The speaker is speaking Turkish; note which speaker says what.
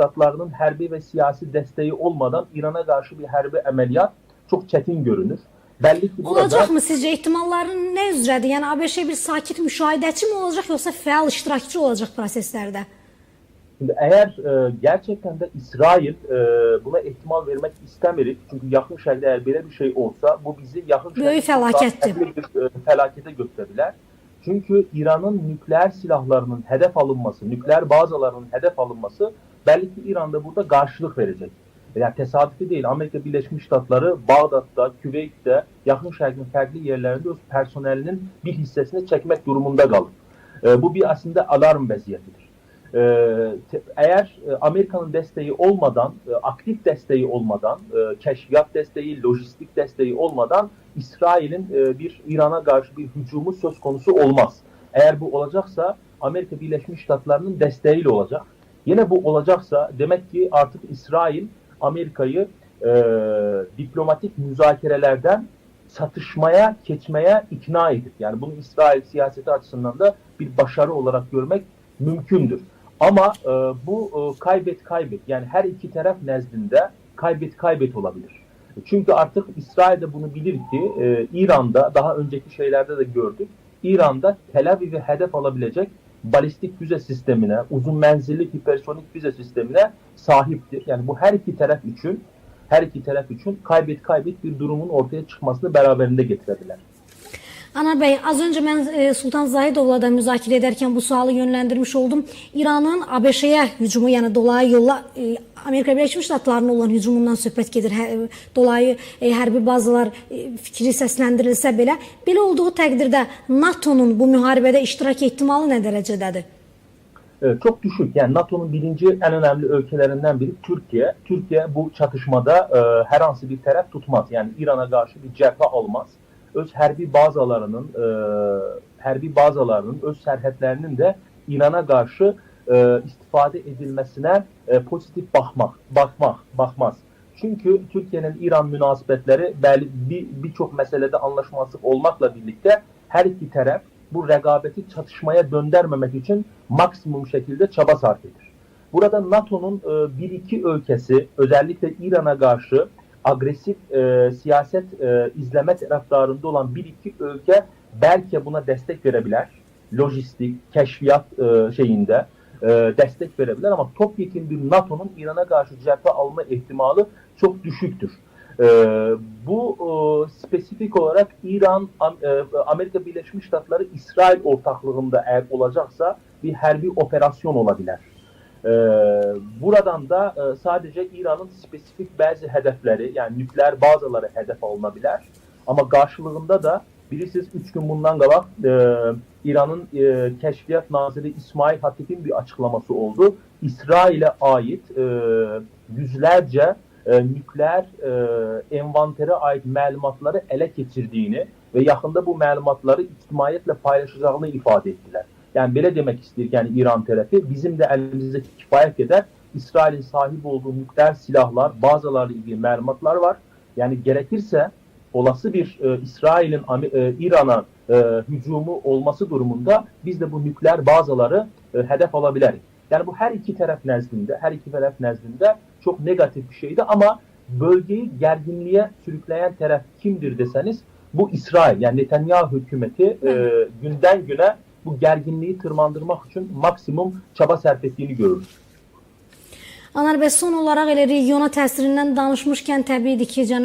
Speaker 1: Ştatlarının hərbi və siyasi dəstəyi olmadan İrana qarşı bir hərbi əməliyyat çox çətin görünür. Belli ki burada
Speaker 2: Olacaq mı sizce ihtimalların ne üzredir? Yani ABŞ bir sakit müşahidəçi mi olacak yoksa feal iştirakçı olacak proseslerde?
Speaker 1: Şimdi eğer e, gerçekten de İsrail e, buna ihtimal vermek istemirik. Çünkü yakın şərqdə eğer böyle bir şey olsa bu bizi yakın çok fərqli bir e, fəlakətə götürebilir. Çünkü İran'ın nükleer silahlarının hedef alınması, nükleer bazalarının hedef alınması belli ki İran'da burada karşılık verecek. Yani tesadüfi değil. Amerika Birleşmiş Ştatları Bağdat'ta, Küveyt'te, yakın şərqin fərqli yerlerinde personelinin bir hissesini çekmek durumunda kalır. E, bu bir aslında alarm vəziyyətidir. E, te- eğer e, Amerika'nın desteği olmadan, e, aktif desteği olmadan, e, keşfiyat desteği, lojistik desteği olmadan İsrail'in bir İran'a karşı bir hücumu söz konusu olmaz. Eğer bu olacaksa Amerika Birleşmiş Ştatları'nın desteğiyle olacak. Yine bu olacaksa demek ki artık İsrail Amerika'yı e, diplomatik müzakerelerden satışmaya, geçmeye ikna edip yani bunu İsrail siyaseti açısından da bir başarı olarak görmek mümkündür. Ama e, bu e, kaybet kaybet yani her iki taraf nezdinde kaybet kaybet olabilir. Çünkü artık İsrail de bunu bilir ki e, İran'da daha önceki şeylerde de gördük. İran'da Tel Aviv'i hedef alabilecek balistik füze sistemine, uzun menzilli hipersonik füze sistemine sahiptir. Yani bu her iki taraf için her iki taraf için kaybet kaybet bir durumun ortaya çıkmasını beraberinde getirebilir.
Speaker 2: Anar Bey, az önce ben e, Sultan Zahidov'la da müzakere ederken bu sualı yönlendirmiş oldum. İran'ın ABŞ'ye hücumu yani dolayı yolla e, Amerika Birleşmiş Ştatlarına olan hücumundan söhbət gedir. Hə, dolayı e, hərbi bazalar fikri səsləndirilsə belə, belə olduğu təqdirdə NATO'nun bu müharibədə iştirak ehtimalı nə dərəcədədir?
Speaker 1: Çok düşük. Yani NATO'nun birinci en önemli ülkelerinden biri Türkiye. Türkiye bu çatışmada e, her hansı bir taraf tutmaz. Yani İran'a karşı bir cephe almaz. Öz hərbi bazalarının, e, hərbi bazalarının, öz sərhədlərinin de İran'a karşı e, istifade edilmesine e, pozitif bakmak, bakmak, bakmaz. Çünkü Türkiye'nin İran münasebetleri belli bir birçok meselede anlaşmazlık olmakla birlikte her iki taraf bu rekabeti çatışmaya döndürmemek için maksimum şekilde çaba sarf eder. Burada NATO'nun e, bir iki ülkesi özellikle İran'a karşı agresif e, siyaset e, izleme taraftarında olan bir iki ülke belki buna destek verebilir. Lojistik, keşfiyat e, şeyinde e, destek verebilir ama topyekun bir NATO'nun İran'a karşı cephe alma ihtimali çok düşüktür. E, bu e, spesifik olarak İran, e, Amerika Birleşmiş Ştatları, İsrail ortaklığında eğer olacaksa bir hərbi operasyon olabilir. E, buradan da e, sadece İran'ın spesifik bazı hedefleri yani nükleer bazaları hedef alınabilir. Ama karşılığında da bilirsiniz 3 gün bundan qabaq e, İran'ın e, Kəşfiyyat Naziri İsmail Hatip'in bir açıklaması oldu. İsrail'e ait e, yüzlerce e, nükleer e, envantere ait məlumatları ele geçirdiğini ve yakında bu məlumatları ictimaiyyətlə paylaşacağını ifade ettiler. Yani belə demek istiyor yani İran tarafı bizim de elimizde kifayet eder İsrail'in sahip olduğu nükleer silahlar, bazalarla ilgili məlumatlar var. Yani gerekirse olası bir e, İsrail'in e, İran'a e, hücumu olması durumunda biz de bu nükleer bazaları e, hedef alabiliriz. Yani bu her iki taraf nezdinde, her iki taraf nezdinde çok negatif bir şeydi ama bölgeyi gerginliğe sürükleyen taraf kimdir deseniz bu İsrail. Yani Netanyahu hükümeti e, günden güne bu gerginliği tırmandırmak için maksimum çaba sərf ettiğini görürüz.
Speaker 2: Anar Bey, son olaraq elə regiona təsirindən danışmışkən təbiidir ki, Cənab